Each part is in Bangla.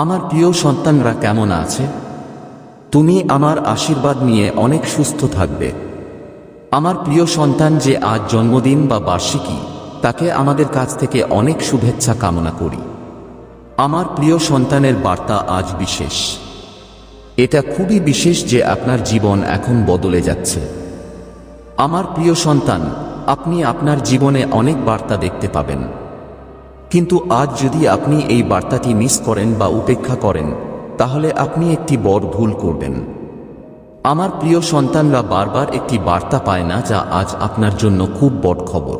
আমার প্রিয় সন্তানরা কেমন আছে? তুমি আমার আশীর্বাদ নিয়ে অনেক সুস্থ থাকবে। আমার প্রিয় সন্তান যে আজ জন্মদিন বা বার্ষিকী, তাকে আমাদের কাছ থেকে অনেক শুভেচ্ছা কামনা করি। আমার প্রিয় সন্তানের বার্তা আজ বিশেষ। এটা খুবই বিশেষ যে আপনার জীবন এখন বদলে যাচ্ছে। আমার প্রিয় সন্তান, আপনি আপনার জীবনে অনেক বার্তা দেখতে পাবেন। কিন্তু আজ যদি আপনি এই বার্তাটি মিস করেন বা উপেক্ষা করেন, তাহলে আপনি একটি বড় ভুল করবেন। আমার প্রিয় সন্তানরা বারবার একটি বার্তা পায় না যা আজ আপনার জন্য খুব বড় খবর।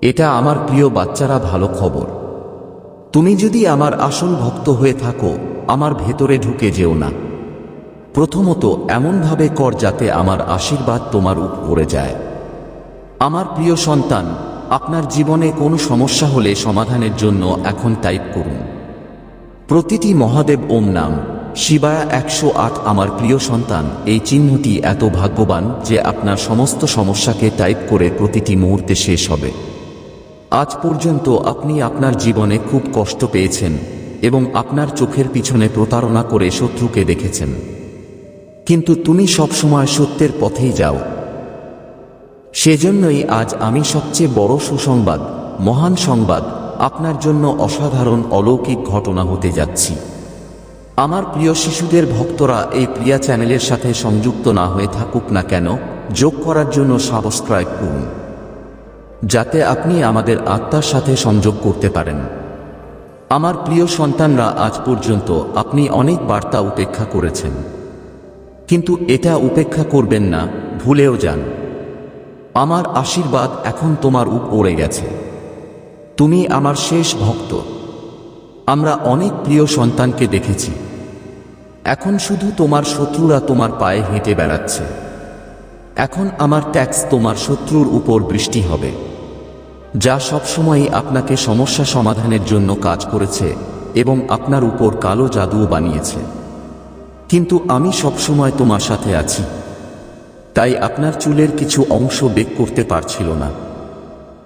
এটা আমার প্রিয় বাচ্চারা ভালো খবর। তুমি যদি আমার আসল ভক্ত হয়ে থাকো, আমার ভেতরে ঢুকে যেও না। প্রথমত এমনভাবে কর যাতে আমার আশীর্বাদ তোমার উপরে যায়। আমার প্রিয় সন্তান আপনার জীবনে কোনো সমস্যা হলে সমাধানের জন্য এখন টাইপ করুন। প্রতিটি মহাদেব ওম নাম, শিবায়া একশো আট আমার প্রিয় সন্তান, এই চিহ্নটি এত ভাগ্যবান যে আপনার সমস্ত সমস্যাকে টাইপ করে প্রতিটি মুহূর্তে শেষ হবে। আজ পর্যন্ত আপনি আপনার জীবনে খুব কষ্ট পেয়েছেন এবং আপনার চোখের পিছনে প্রতারণা করে শত্রুকে দেখেছেন। কিন্তু তুমি সবসময় সত্যের পথেই যাও। সেজন্যই আজ আমি সবচেয়ে বড় সুসংবাদ, মহান সংবাদ আপনার জন্য অসাধারণ অলৌকিক ঘটনা হতে যাচ্ছি। আমার প্রিয় শিশুদের ভক্তরা এই প্রিয়া চ্যানেলের সাথে সংযুক্ত না হয়ে থাকুক না কেন, যোগ করার জন্য সাবস্ক্রাইব করুন। যাতে আপনি আমাদের আত্মার সাথে সংযোগ করতে পারেন। আমার প্রিয় সন্তানরা, আজ পর্যন্ত আপনি অনেক বার্তা উপেক্ষা করেছেন। কিন্তু এটা উপেক্ষা করবেন না, ভুলেও যান। আমার আশীর্বাদ এখন তোমার উপরে গেছে। তুমি আমার শেষ ভক্ত। আমরা অনেক প্রিয় সন্তানকে দেখেছি। এখন শুধু তোমার শত্রুরা তোমার পায়ে হেঁটে বেড়াচ্ছে। এখন আমার ট্যাক্স তোমার শত্রুর উপর বৃষ্টি হবে। যা সবসময়ই আপনাকে সমস্যা সমাধানের জন্য কাজ করেছে এবং আপনার উপর কালো জাদুও বানিয়েছে। কিন্তু আমি সবসময় তোমার সাথে আছি। তাই আপনার চুলের কিছু অংশ বেক করতে পারছিল না।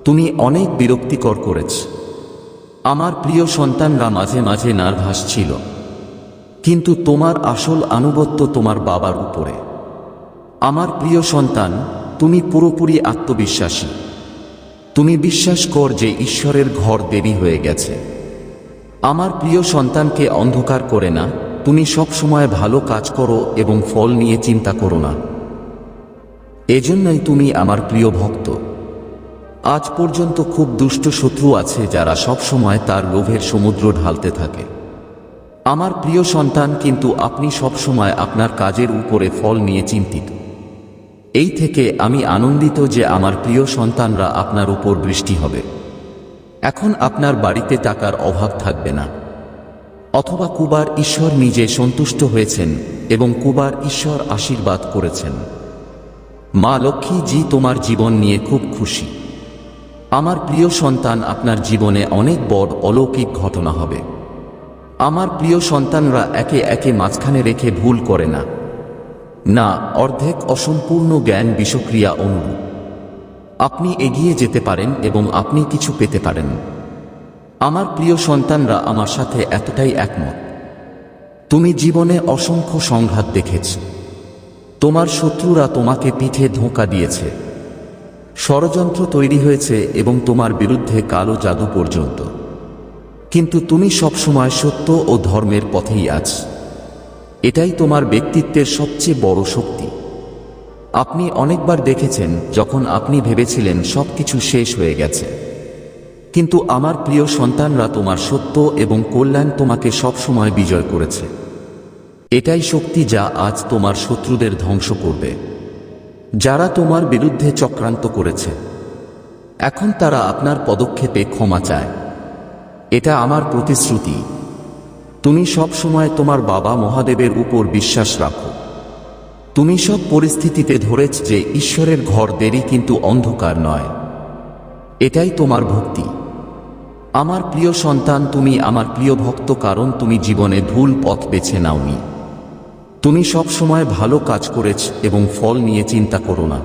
তুমি অনেক বিরক্তিকর করেছ। আমার প্রিয় সন্তানরা মাঝে মাঝে নার্ভাস ছিল। কিন্তু তোমার আসল আনুগত্য তোমার বাবার উপরে। আমার প্রিয় সন্তান, তুমি পুরোপুরি আত্মবিশ্বাসী। তুমি বিশ্বাস কর যে ঈশ্বরের ঘর দেরি হয়ে গেছে। আমার প্রিয় সন্তানকে অন্ধকার করে না, তুমি সবসময় ভালো কাজ করো এবং ফল নিয়ে চিন্তা করো না। এজন্যই তুমি আমার প্রিয় ভক্ত। আজ পর্যন্ত খুব দুষ্ট শত্রু আছে যারা সবসময় তার লোভের সমুদ্র ঢালতে থাকে। আমার প্রিয় সন্তান, কিন্তু আপনি সবসময় আপনার কাজের উপরে ফল নিয়ে চিন্তিত। এই থেকে আমি আনন্দিত যে আমার প্রিয় সন্তানরা আপনার উপর বৃষ্টি হবে। এখন আপনার বাড়িতে টাকার অভাব থাকবে না। অথবা কুবার ঈশ্বর নিজে সন্তুষ্ট হয়েছেন এবং কুবার ঈশ্বর আশীর্বাদ করেছেন। মা লক্ষ্মী জি তোমার জীবন নিয়ে খুব খুশি। আমার প্রিয় সন্তান, আপনার জীবনে অনেক বড় অলৌকিক ঘটনা হবে। আমার প্রিয় সন্তানরা একে একে মাঝখানে রেখে ভুল করে না। না, অর্ধেক অসম্পূর্ণ জ্ঞান বিষক্রিয়া অনুরূপ। আপনি এগিয়ে যেতে পারেন এবং আপনি কিছু পেতে পারেন। আমার প্রিয় সন্তানরা আমার সাথে এতটাই একমত। তুমি জীবনে অসংখ্য সংঘাত দেখেছ। তোমার শত্রুরা তোমাকে পিঠে ধোঁকা দিয়েছে। ষড়যন্ত্র তৈরি হয়েছে এবং তোমার বিরুদ্ধে কালো জাদু পর্যন্ত। কিন্তু তুমি সবসময় সত্য ও ধর্মের পথেই আছ। এটাই তোমার ব্যক্তিত্বের সবচেয়ে বড় শক্তি। আপনি অনেকবার দেখেছেন যখন আপনি ভেবেছিলেন সবকিছু শেষ হয়ে গেছে। কিন্তু আমার প্রিয় সন্তানরা তোমার সত্য এবং কল্যাণ তোমাকে সবসময় বিজয় করেছে। এটাই শক্তি যা আজ তোমার শত্রুদের ধ্বংস করবে, যারা তোমার বিরুদ্ধে চক্রান্ত করেছে। এখন তারা আপনার পদক্ষেপে ক্ষমা চায়। এটা আমার প্রতিশ্রুতি। তুমি সব সময় তোমার বাবা মহাদেবের উপর বিশ্বাস রাখো। তুমি সব পরিস্থিতিতে ধরেছ যে ঈশ্বরের ঘর দেরি কিন্তু অন্ধকার নয়। এটাই তোমার ভক্তি। আমার প্রিয় সন্তান, তুমি আমার প্রিয় ভক্ত, কারণ তুমি জীবনে ভুল পথ বেছে নাওনি। তুমি সব সময় ভালো কাজ করেছ এবং ফল নিয়ে চিন্তা করো না।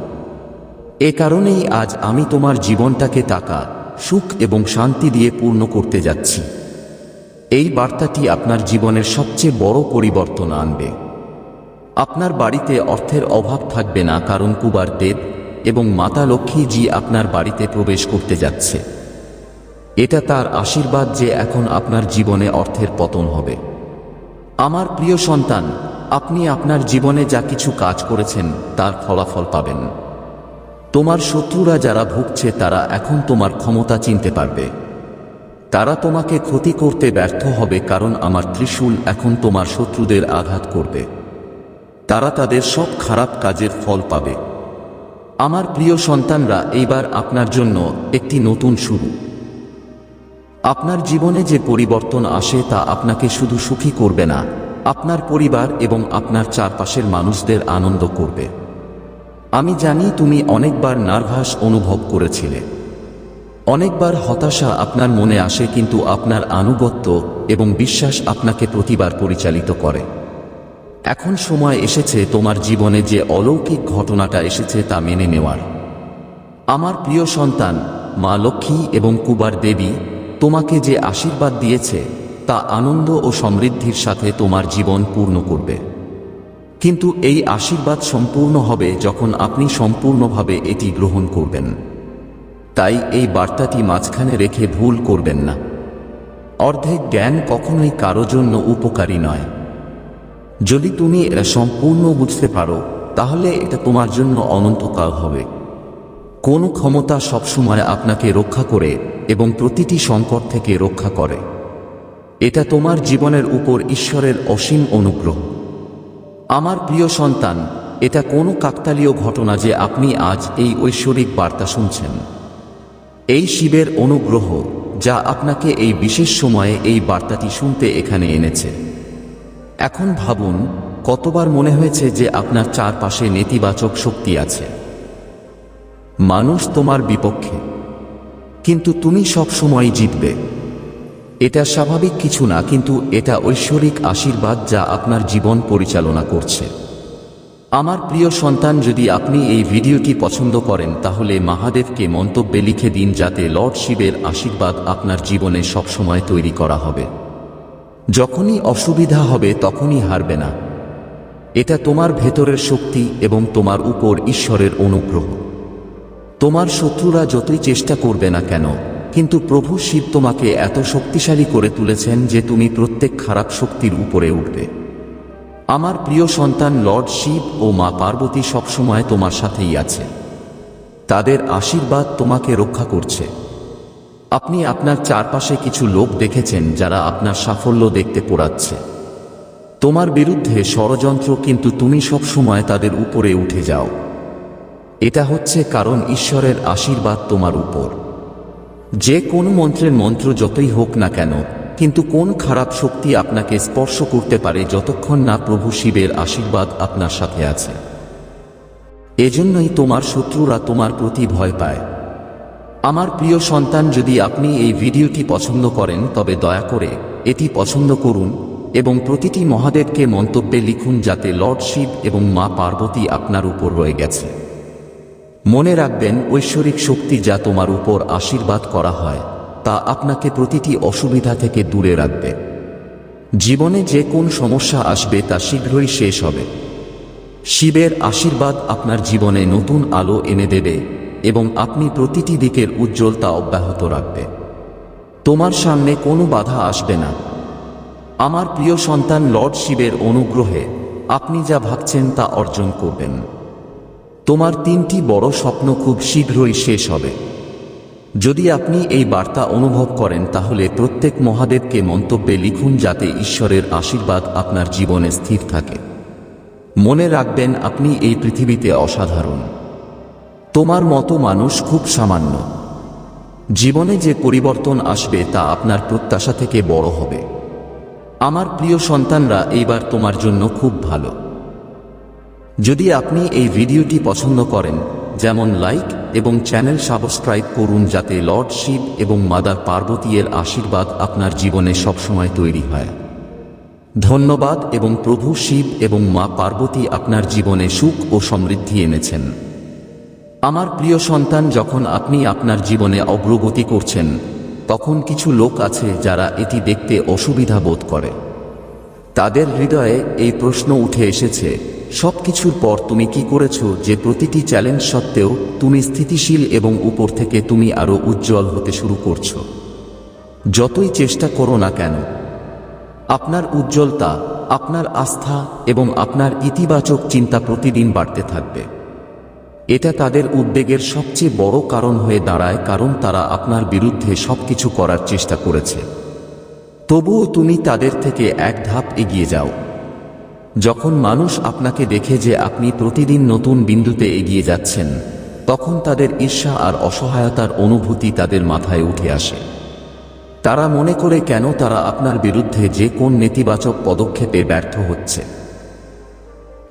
এ কারণেই আজ আমি তোমার জীবনটাকে টাকা, সুখ এবং শান্তি দিয়ে পূর্ণ করতে যাচ্ছি। এই বার্তাটি আপনার জীবনের সবচেয়ে বড় পরিবর্তন আনবে। আপনার বাড়িতে অর্থের অভাব থাকবে না কারণ কুবার দেব এবং মাতা লক্ষ্মী লক্ষ্মীজি আপনার বাড়িতে প্রবেশ করতে যাচ্ছে। এটা তার আশীর্বাদ যে এখন আপনার জীবনে অর্থের পতন হবে। আমার প্রিয় সন্তান আপনি আপনার জীবনে যা কিছু কাজ করেছেন, তার ফলাফল পাবেন। তোমার শত্রুরা যারা ভুগছে, তারা এখন তোমার ক্ষমতা চিনতে পারবে। তারা তোমাকে ক্ষতি করতে ব্যর্থ হবে, কারণ আমার ত্রিশূল এখন তোমার শত্রুদের আঘাত করবে। তারা তাদের সব খারাপ কাজের ফল পাবে। আমার প্রিয় সন্তানরা, এইবার আপনার জন্য একটি নতুন শুরু। আপনার জীবনে যে পরিবর্তন আসে, তা আপনাকে শুধু সুখী করবে না আপনার পরিবার এবং আপনার চারপাশের মানুষদের আনন্দ করবে। আমি জানি তুমি অনেকবার নার্ভাস অনুভব করেছিলে। অনেকবার হতাশা আপনার মনে আসে কিন্তু আপনার আনুগত্য এবং বিশ্বাস আপনাকে প্রতিবার পরিচালিত করে। এখন সময় এসেছে তোমার জীবনে যে অলৌকিক ঘটনাটা এসেছে তা মেনে নেওয়ার। আমার প্রিয় সন্তান, মা লক্ষ্মী এবং কুবার দেবী তোমাকে যে আশীর্বাদ দিয়েছে তা আনন্দ ও সমৃদ্ধির সাথে তোমার জীবন পূর্ণ করবে। কিন্তু এই আশীর্বাদ সম্পূর্ণ হবে যখন আপনি সম্পূর্ণভাবে এটি গ্রহণ করবেন। তাই এই বার্তাটি মাঝখানে রেখে ভুল করবেন না। অর্ধেক জ্ঞান কখনোই কারও জন্য উপকারী নয়। যদি তুমি এটা সম্পূর্ণ বুঝতে পারো, তাহলে এটা তোমার জন্য অনন্তকাল হবে। কোন ক্ষমতা সবসময় আপনাকে রক্ষা করে এবং প্রতিটি সংকট থেকে রক্ষা করে। এটা তোমার জীবনের উপর ঈশ্বরের অসীম অনুগ্রহ। আমার প্রিয় সন্তান, এটা কোনো কাকতালীয় ঘটনা যে আপনি আজ এই ঐশ্বরিক বার্তা শুনছেন। এই শিবের অনুগ্রহ, যা আপনাকে এই বিশেষ সময়ে এই বার্তাটি শুনতে এখানে এনেছে। এখন ভাবুন, কতবার মনে হয়েছে যে আপনার চারপাশে নেতিবাচক শক্তি আছে। মানুষ তোমার বিপক্ষে, কিন্তু তুমি সব সময় জিতবে। এটা স্বাভাবিক কিছু না, কিন্তু এটা ঐশ্বরিক আশীর্বাদ যা আপনার জীবন পরিচালনা করছে। আমার প্রিয় সন্তান, যদি আপনি এই ভিডিওটি পছন্দ করেন, তাহলে মহাদেবকে মন্তব্যে লিখে দিন যাতে লর্ড শিবের আশীর্বাদ আপনার জীবনে সবসময় তৈরি করা হবে। যখনই অসুবিধা হবে, তখনই হারবে না। এটা তোমার ভেতরের শক্তি এবং তোমার উপর ঈশ্বরের অনুগ্রহ। তোমার শত্রুরা যতই চেষ্টা করবে না কেন কিন্তু প্রভু শিব তোমাকে এত শক্তিশালী করে তুলেছেন যে তুমি প্রত্যেক খারাপ শক্তির উপরে উঠবে। আমার প্রিয় সন্তান লর্ড শিব ও মা পার্বতী সবসময় তোমার সাথেই আছে। তাদের আশীর্বাদ তোমাকে রক্ষা করছে। আপনি আপনার চারপাশে কিছু লোক দেখেছেন যারা আপনার সাফল্য দেখতে পোড়াচ্ছে। তোমার বিরুদ্ধে ষড়যন্ত্র কিন্তু তুমি সবসময় তাদের উপরে উঠে যাও। এটা হচ্ছে কারণ ঈশ্বরের আশীর্বাদ তোমার উপর। যে কোন মন্ত্রের মন্ত্র যতই হোক না কেন, কিন্তু কোন খারাপ শক্তি আপনাকে স্পর্শ করতে পারে যতক্ষণ না প্রভু শিবের আশীর্বাদ আপনার সাথে আছে। এজন্যই তোমার শত্রুরা তোমার প্রতি ভয় পায়। আমার প্রিয় সন্তান, যদি আপনি এই ভিডিওটি পছন্দ করেন, তবে দয়া করে এটি পছন্দ করুন এবং প্রতিটি মহাদেবকে মন্তব্যে লিখুন যাতে লর্ড শিব এবং মা পার্বতী আপনার উপর রয়ে গেছে। মনে রাখবেন, ঐশ্বরিক শক্তি যা তোমার উপর আশীর্বাদ করা হয়, তা আপনাকে প্রতিটি অসুবিধা থেকে দূরে রাখবে। জীবনে যে কোন সমস্যা আসবে তা শীঘ্রই শেষ হবে। শিবের আশীর্বাদ আপনার জীবনে নতুন আলো এনে দেবে এবং আপনি প্রতিটি দিকের উজ্জ্বলতা অব্যাহত রাখবে। তোমার সামনে কোনো বাধা আসবে না। আমার প্রিয় সন্তান, লর্ড শিবের অনুগ্রহে আপনি যা ভাবছেন তা অর্জন করবেন। তোমার তিনটি বড় স্বপ্ন খুব শীঘ্রই শেষ হবে। যদি আপনি এই বার্তা অনুভব করেন, তাহলে প্রত্যেক মহাদেবকে মন্তব্যে লিখুন যাতে ঈশ্বরের আশীর্বাদ আপনার জীবনে স্থির থাকে। মনে রাখবেন, আপনি এই পৃথিবীতে অসাধারণ। তোমার মতো মানুষ খুব সামান্য। জীবনে যে পরিবর্তন আসবে, তা আপনার প্রত্যাশা থেকে বড় হবে। আমার প্রিয় সন্তানরা, এইবার তোমার জন্য খুব ভালো। যদি আপনি এই ভিডিওটি পছন্দ করেন, যেমন লাইক এবং চ্যানেল সাবস্ক্রাইব করুন যাতে লর্ড শিব এবং মাদার পার্বতী এর আশীর্বাদ আপনার জীবনে সবসময় তৈরি হয়। ধন্যবাদ এবং প্রভু শিব এবং মা পার্বতী আপনার জীবনে সুখ ও সমৃদ্ধি এনেছেন। আমার প্রিয় সন্তান, যখন আপনি আপনার জীবনে অগ্রগতি করছেন, তখন কিছু লোক আছে যারা এটি দেখতে অসুবিধা বোধ করে। তাদের হৃদয়ে এই প্রশ্ন উঠে এসেছে সব কিছুর পর তুমি কি করেছ যে প্রতিটি চ্যালেঞ্জ সত্ত্বেও তুমি স্থিতিশীল এবং উপর থেকে তুমি আরও উজ্জ্বল হতে শুরু করছ? যতই চেষ্টা করো না কেন, আপনার উজ্জ্বলতা, আপনার আস্থা এবং আপনার ইতিবাচক চিন্তা প্রতিদিন বাড়তে থাকবে। এটা তাদের উদ্বেগের সবচেয়ে বড় কারণ হয়ে দাঁড়ায় কারণ তারা আপনার বিরুদ্ধে সবকিছু করার চেষ্টা করেছে। তবুও তুমি তাদের থেকে এক ধাপ এগিয়ে যাও। যখন মানুষ আপনাকে দেখে যে আপনি প্রতিদিন নতুন বিন্দুতে এগিয়ে যাচ্ছেন, তখন তাদের ঈর্ষা আর অসহায়তার অনুভূতি তাদের মাথায় উঠে আসে। তারা মনে করে কেন তারা আপনার বিরুদ্ধে যে কোন নেতিবাচক পদক্ষেপে ব্যর্থ হচ্ছে।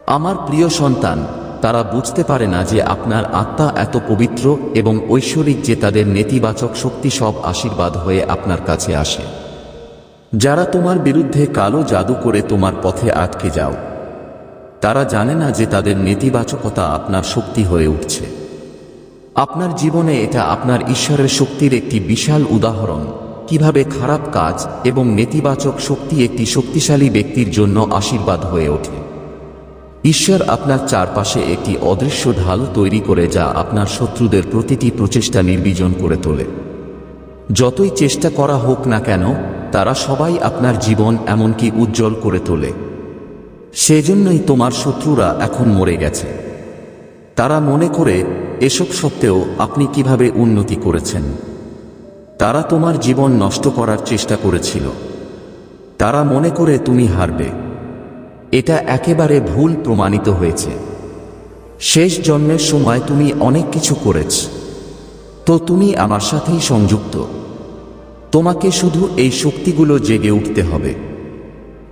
আমার প্রিয় সন্তান, তারা বুঝতে পারে না যে আপনার আত্মা এত পবিত্র এবং ঐশ্বরিক যে তাদের নেতিবাচক শক্তি সব আশীর্বাদ হয়ে আপনার কাছে আসে। যারা তোমার বিরুদ্ধে কালো জাদু করে তোমার পথে আটকে যাও, তারা জানে না যে তাদের নেতিবাচকতা আপনার শক্তি হয়ে উঠছে। আপনার জীবনে এটা আপনার ঈশ্বরের শক্তির একটি বিশাল উদাহরণ। কীভাবে খারাপ কাজ এবং নেতিবাচক শক্তি একটি শক্তিশালী ব্যক্তির জন্য আশীর্বাদ হয়ে ওঠে। ঈশ্বর আপনার চারপাশে একটি অদৃশ্য ঢাল তৈরি করে যা আপনার শত্রুদের প্রতিটি প্রচেষ্টা নির্বীজন করে তোলে। যতই চেষ্টা করা হোক না কেন তারা সবাই আপনার জীবন এমনকি উজ্জ্বল করে তোলে। সেজন্যই তোমার শত্রুরা এখন মরে গেছে। তারা মনে করে, এসব সত্ত্বেও আপনি কীভাবে উন্নতি করেছেন? তারা তোমার জীবন নষ্ট করার চেষ্টা করেছিল। তারা মনে করে তুমি হারবে। এটা একেবারে ভুল প্রমাণিত হয়েছে। শেষ জন্মের সময় তুমি অনেক কিছু করেছ। তো তুমি আমার সাথেই সংযুক্ত। তোমাকে শুধু এই শক্তিগুলো জেগে উঠতে হবে।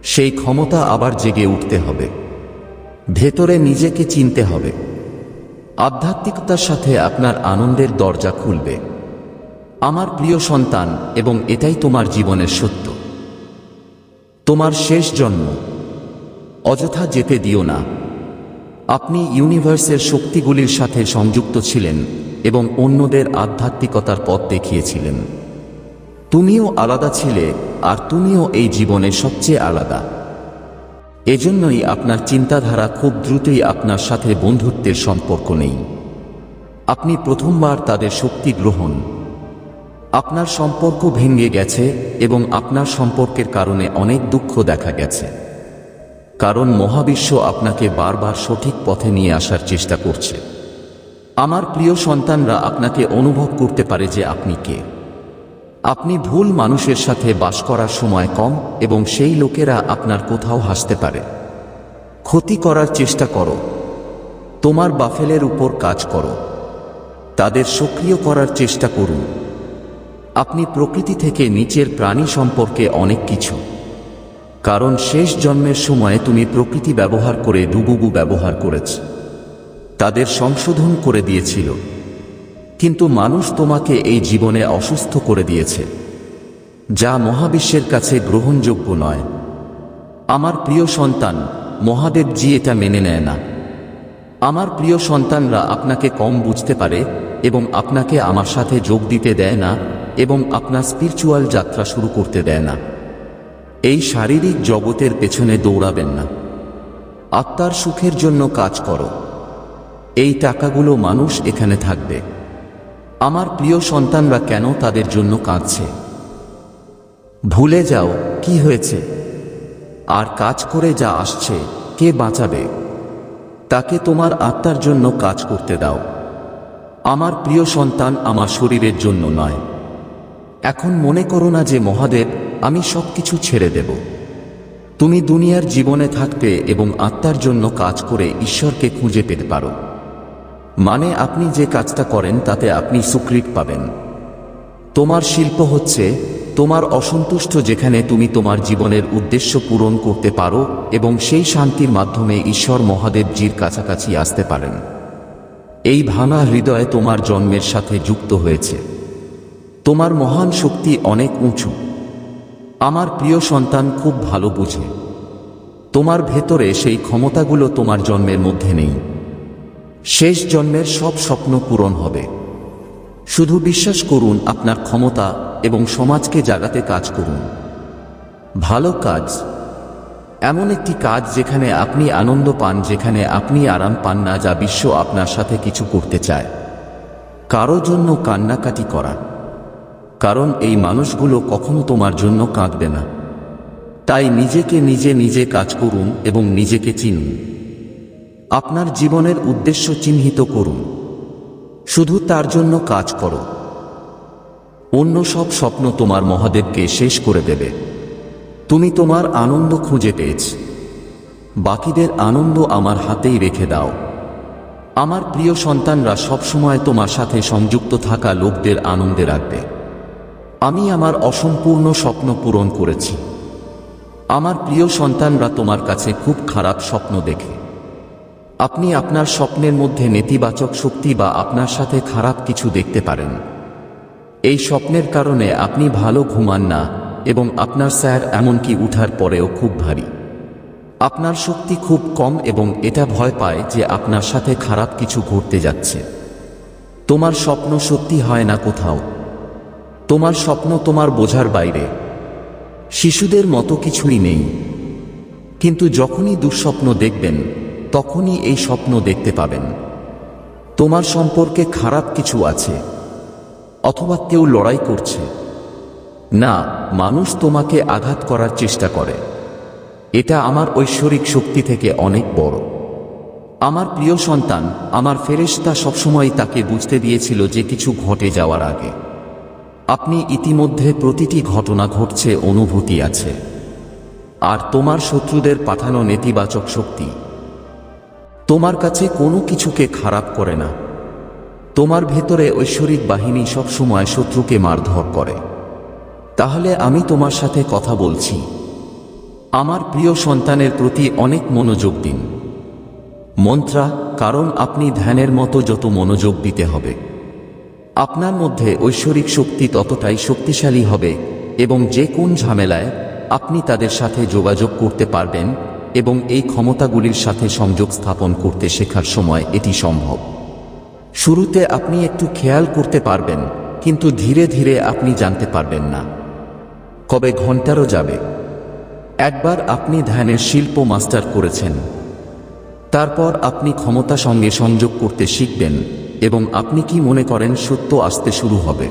সেই ক্ষমতা আবার জেগে উঠতে হবে। ভেতরে নিজেকে চিনতে হবে। আধ্যাত্মিকতার সাথে আপনার আনন্দের দরজা খুলবে। আমার প্রিয় সন্তান, এবং এটাই তোমার জীবনের সত্য। তোমার শেষ জন্ম। অযথা যেতে দিও না। আপনি ইউনিভার্সের শক্তিগুলির সাথে সংযুক্ত ছিলেন, এবং অন্যদের আধ্যাত্মিকতার পথ দেখিয়েছিলেন। তুমিও আলাদা ছিলে, আর তুমিও এই জীবনে সবচেয়ে আলাদা। এজন্যই আপনার চিন্তাধারা খুব দ্রুতই আপনার সাথে বন্ধুত্বের সম্পর্ক নেই। আপনি প্রথমবার তাদের শক্তি গ্রহণ। আপনার সম্পর্ক ভেঙে গেছে এবং আপনার সম্পর্কের কারণে অনেক দুঃখ দেখা গেছে। কারণ মহাবিশ্ব আপনাকে বারবার সঠিক পথে নিয়ে আসার চেষ্টা করছে। আমার প্রিয় সন্তানরা আপনাকে অনুভব করতে পারে যে আপনি কে। আপনি ভুল মানুষের সাথে বাস করার সময় কম এবং সেই লোকেরা আপনার কোথাও হাসতে পারে। ক্ষতি করার চেষ্টা করো। তোমার বাফেলের উপর কাজ করো। তাদের সক্রিয় করার চেষ্টা করুন। আপনি প্রকৃতি থেকে নিচের প্রাণী সম্পর্কে অনেক কিছু। কারণ শেষ জন্মের সময়ে তুমি প্রকৃতি ব্যবহার করে ডুবুবু ব্যবহার করেছ। তাদের সংশোধন করে দিয়েছিল। কিন্তু মানুষ তোমাকে এই জীবনে অসুস্থ করে দিয়েছে, যা মহাবিশ্বের কাছে গ্রহণযোগ্য নয়। আমার প্রিয় সন্তান, মহাদেবজি এটা মেনে নেয় না। আমার প্রিয় সন্তানরা আপনাকে কম বুঝতে পারে এবং আপনাকে আমার সাথে যোগ দিতে দেয় না এবং আপনার স্পিরিচুয়াল যাত্রা শুরু করতে দেয় না। এই শারীরিক জগতের পেছনে দৌড়াবেন না। আত্মার সুখের জন্য কাজ করো। এই টাকাগুলো মানুষ এখানে থাকবে। আমার প্রিয় সন্তানরা কেন তাদের জন্য কাঁদছে? ভুলে যাও কি হয়েছে। আর কাজ করে যা আসছে, কে বাঁচাবে? তাকে তোমার আত্মার জন্য কাজ করতে দাও। আমার প্রিয় সন্তান আমার শরীরের জন্য নয়। এখন মনে করো না যে মহাদেব, আমি সব কিছু ছেড়ে দেব। তুমি দুনিয়ার জীবনে থাকতে এবং আত্মার জন্য কাজ করে ঈশ্বরকে খুঁজে পেতে পারো। মানে আপনি যে কাজটা করেন তাতে আপনি সুক্রিট পাবেন। তোমার শিল্প হচ্ছে, তোমার অসন্তুষ্ট যেখানে তুমি তোমার জীবনের উদ্দেশ্য পূরণ করতে পারো এবং সেই শান্তির মাধ্যমে ঈশ্বর মহাদেবজির কাছাকাছি আসতে পারেন। এই ভাঙা হৃদয় তোমার জন্মের সাথে যুক্ত হয়েছে। তোমার মহান শক্তি অনেক উঁচু। আমার প্রিয় সন্তান খুব ভালো বুঝে। তোমার ভেতরে সেই ক্ষমতাগুলো তোমার জন্মের মধ্যে নেই। শেষ জন্মের সব স্বপ্ন পূরণ হবে। শুধু বিশ্বাস করুন আপনার ক্ষমতা এবং সমাজকে জাগাতে কাজ করুন। ভালো কাজ। এমন একটি কাজ যেখানে আপনি আনন্দ পান, যেখানে আপনি আরাম পান না, যা বিশ্ব আপনার সাথে কিছু করতে চায়। কারও জন্য কান্নাকাটি করা। কারণ এই মানুষগুলো কখনো তোমার জন্য কাঁদবে না। তাই নিজেকে নিজে নিজে কাজ করুন এবং নিজেকে চিনুন। আপনার জীবনের উদ্দেশ্য চিহ্নিত করুন। শুধু তার জন্য কাজ করো। অন্য সব স্বপ্ন তোমার মহাদেবকে শেষ করে দেবে। তুমি তোমার আনন্দ খুঁজে পেয়েছ। বাকিদের আনন্দ আমার হাতেই রেখে দাও। আমার প্রিয় সন্তানরা সবসময় তোমার সাথে সংযুক্ত থাকা লোকদের আনন্দে রাখবে। আমি আমার অসম্পূর্ণ স্বপ্ন পূরণ করেছি। আমার প্রিয় সন্তানরা তোমার কাছে খুব খারাপ স্বপ্ন দেখে। আপনি আপনার স্বপ্নের মধ্যে নেতিবাচক শক্তি বা আপনার সাথে খারাপ কিছু দেখতে পারেন। এই স্বপ্নের কারণে আপনি ভালো ঘুমান না, এবং আপনার স্যার এমনকি উঠার পরেও খুব ভারী। আপনার শক্তি খুব কম এবং এটা ভয় পায় যে আপনার সাথে খারাপ কিছু ঘটতে যাচ্ছে। তোমার স্বপ্ন সত্যি হয় না কোথাও। তোমার স্বপ্ন তোমার বোঝার বাইরে। শিশুদের মতো কিছুই নেই। কিন্তু যখনই দুঃস্বপ্ন দেখবেন তখনই এই স্বপ্ন দেখতে পাবেন। তোমার সম্পর্কে খারাপ কিছু আছে, অথবা কেউ লড়াই করছে। না, মানুষ তোমাকে আঘাত করার চেষ্টা করে। এটা আমার ঐশ্বরিক শক্তি থেকে অনেক বড়। আমার প্রিয় সন্তান, আমার ফেরেশতা সবসময় তাকে বুঝতে দিয়েছিল যে কিছু ঘটে যাওয়ার আগে। আপনি ইতিমধ্যে প্রতিটি ঘটনা ঘটছে, অনুভূতি আছে। আর তোমার শত্রুদের পাঠানো নেতিবাচক শক্তি তোমার কাছে কোনো কিছুকে খারাপ করে না। তোমার ভেতরে ঐশ্বরিক বাহিনী সবসময় শত্রুকে মারধর করে। তাহলে আমি তোমার সাথে কথা বলছি। আমার প্রিয় সন্তানের প্রতি অনেক মনোযোগ দিন। মন্ত্রা, কারণ আপনি ধ্যানের মতো যত মনোযোগ দিতে হবে। আপনার মধ্যে ঐশ্বরিক শক্তি ততটাই শক্তিশালী হবে এবং যে কোন ঝামেলায় আপনি তাদের সাথে যোগাযোগ করতে পারবেন এবং এই ক্ষমতাগুলির সাথে সংযোগ স্থাপন করতে শেখার সময় এটি সম্ভব। শুরুতে আপনি একটু খেয়াল করতে পারবেন, কিন্তু ধীরে ধীরে আপনি জানতে পারবেন না। কবে ঘন্টারও যাবে। একবার আপনি ধ্যানের শিল্প মাস্টার করেছেন। তারপর আপনি ক্ষমতা সঙ্গে সংযোগ করতে শিখবেন এবং আপনি কি মনে করেন সত্য আসতে শুরু হবে।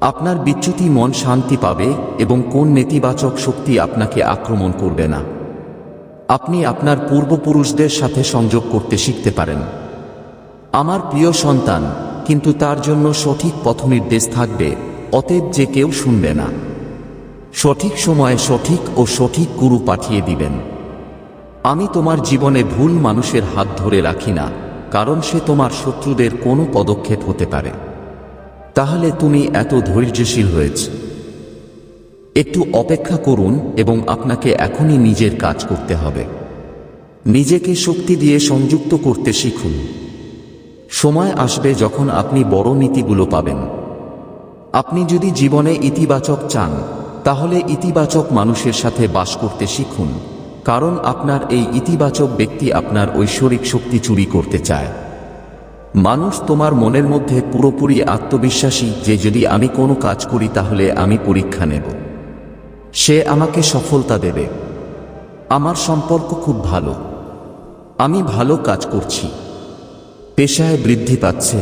আপনার বিচ্যুতি মন শান্তি পাবে এবং কোন নেতিবাচক শক্তি আপনাকে আক্রমণ করবে না। আপনি আপনার পূর্বপুরুষদের সাথে সংযোগ করতে শিখতে পারেন। আমার প্রিয় সন্তান, কিন্তু তার জন্য সঠিক পথনির্দেশ থাকবে, অতএব যে কেউ শুনবে না। সঠিক সময়ে সঠিক ও সঠিক গুরু পাঠিয়ে দিবেন। আমি তোমার জীবনে ভুল মানুষের হাত ধরে রাখি না, কারণ সে তোমার শত্রুদের কোনো পদক্ষেপ হতে পারে। তাহলে তুমি এত ধৈর্যশীল হয়েছ। একটু অপেক্ষা করুন এবং আপনাকে এখনই নিজের কাজ করতে হবে। নিজেকে শক্তি দিয়ে সংযুক্ত করতে শিখুন। সময় আসবে যখন আপনি বড় নীতিগুলো পাবেন। আপনি যদি জীবনে ইতিবাচক চান, তাহলে ইতিবাচক মানুষের সাথে বাস করতে শিখুন, কারণ আপনার এই ইতিবাচক ব্যক্তি আপনার ঐশ্বরিক শক্তি চুরি করতে চায়। মানুষ তোমার মনের মধ্যে পুরোপুরি আত্মবিশ্বাসী যে যদি আমি কোনো কাজ করি তাহলে আমি পরীক্ষা নেব। সে আমাকে সফলতা দেবে। আমার সম্পর্ক খুব ভালো। আমি ভালো কাজ করছি। পেশায় বৃদ্ধি পাচ্ছে।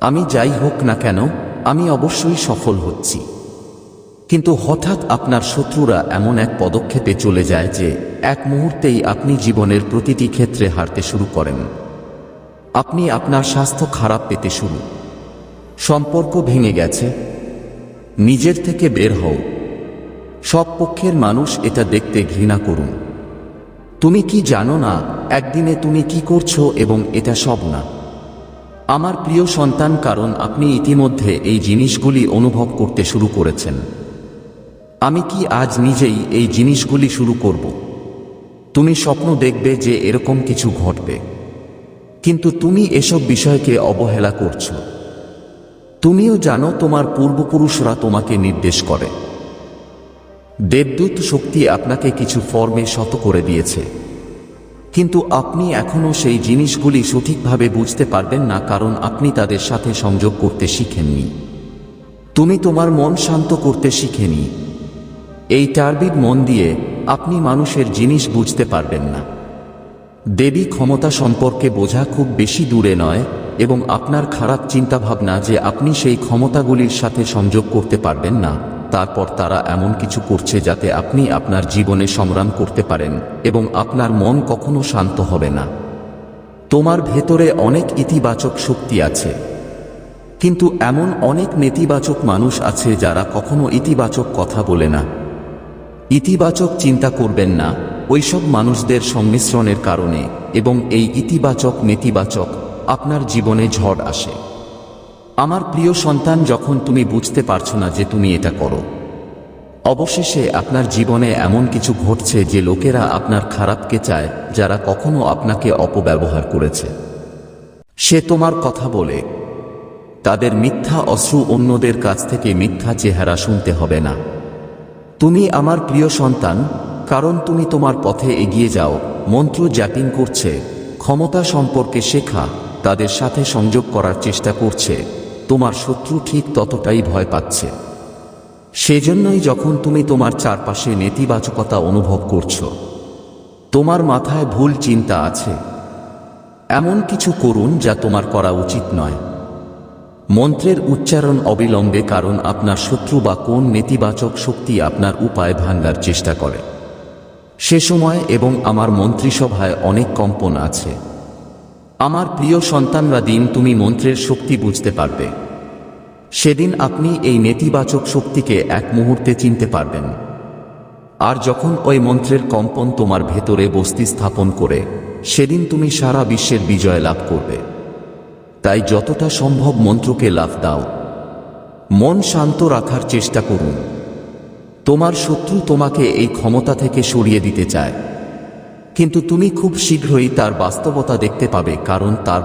আমি যাই হোক না কেন, আমি অবশ্যই সফল হচ্ছি। কিন্তু হঠাৎ আপনার শত্রুরা এমন এক পদক্ষেপে চলে যায় যে এক মুহূর্তেই আপনি জীবনের প্রতিটি ক্ষেত্রে হারতে শুরু করেন। আপনি আপনার স্বাস্থ্য খারাপ পেতে শুরু। সম্পর্ক ভেঙে গেছে। নিজের থেকে বের হও। সব পক্ষের মানুষ এটা দেখতে ঘৃণা করুন। তুমি কি জানো না, একদিনে তুমি কি করছ এবং এটা সব না? আমার প্রিয় সন্তান, কারণ আপনি ইতিমধ্যে এই জিনিসগুলি অনুভব করতে শুরু করেছেন। আমি কি আজ নিজেই এই জিনিসগুলি শুরু করব? তুমি স্বপ্ন দেখবে যে এরকম কিছু ঘটবে। কিন্তু তুমি এসব বিষয়কে অবহেলা করছ। তুমিও জানো তোমার পূর্বপুরুষরা তোমাকে নির্দেশ করে। দেবদূত শক্তি আপনাকে কিছু ফর্মে শত করে দিয়েছে। কিন্তু আপনি এখনও সেই জিনিসগুলি সঠিকভাবে বুঝতে পারবেন না কারণ আপনি তাদের সাথে সংযোগ করতে শিখেননি। তুমি তোমার মন শান্ত করতে শিখেনি। এই টার্বিড মন দিয়ে আপনি মানুষের জিনিস বুঝতে পারবেন না। দেবী ক্ষমতা সম্পর্কে বোঝা খুব বেশি দূরে নয় এবং আপনার খারাপ চিন্তাভাবনা যে আপনি সেই ক্ষমতাগুলির সাথে সংযোগ করতে পারবেন না। তারপর তারা এমন কিছু করছে যাতে আপনি আপনার জীবনে সংগ্রাম করতে পারেন এবং আপনার মন কখনো শান্ত হবে না। তোমার ভেতরে অনেক ইতিবাচক শক্তি আছে। কিন্তু এমন অনেক নেতিবাচক মানুষ আছে যারা কখনো ইতিবাচক কথা বলে না। ইতিবাচক চিন্তা করবেন না, ওইসব মানুষদের সংমিশ্রণের কারণে এবং এই ইতিবাচক নেতিবাচক আপনার জীবনে ঝড় আসে। আমার প্রিয় সন্তান, যখন তুমি বুঝতে পারছ না যে তুমি এটা করো, অবশেষে আপনার জীবনে এমন কিছু ঘটছে যে লোকেরা আপনার খারাপকে চায়, যারা কখনো আপনাকে অপব্যবহার করেছে। সে তোমার কথা বলে। তাদের মিথ্যা অশ্রু অন্যদের কাছ থেকে মিথ্যা চেহারা শুনতে হবে না। তুমি আমার প্রিয় সন্তান, কারণ তুমি তোমার পথে এগিয়ে যাও, মন্ত্র জ্যাপিং করছে, ক্ষমতা সম্পর্কে শেখা, তাদের সাথে সংযোগ করার চেষ্টা করছে। তোমার শত্রু ঠিক ততটাই ভয় পাচ্ছে। সেজন্যই যখন তুমি তোমার চারপাশে নেতিবাচকতা অনুভব করছ, তোমার মাথায় ভুল চিন্তা আছে। এমন কিছু করুন যা তোমার করা উচিত নয়। মন্ত্রের উচ্চারণ অবিলম্বে কারণ আপনার শত্রু বা কোন নেতিবাচক শক্তি আপনার উপায় ভাঙ্গার চেষ্টা করে। সে সময় এবং আমার মন্ত্রিসভায় অনেক কম্পন আছে। আমার প্রিয় সন্তানরা দিন তুমি মন্ত্রের শক্তি বুঝতে পারবে। সেদিন আপনি এই নেতিবাচক শক্তিকে এক মুহূর্তে চিনতে পারবেন। আর যখন ওই মন্ত্রের কম্পন তোমার ভেতরে বস্তি স্থাপন করে, সেদিন তুমি সারা বিশ্বের বিজয় লাভ করবে। তাই যতটা সম্ভব মন্ত্রকে লাভ দাও। মন শান্ত রাখার চেষ্টা করুন। তোমার শত্রু তোমাকে এই ক্ষমতা থেকে সরিয়ে দিতে চায়। কিন্তু তুমি খুব শীঘ্রই তার বাস্তবতা দেখতে পাবে কারণ তার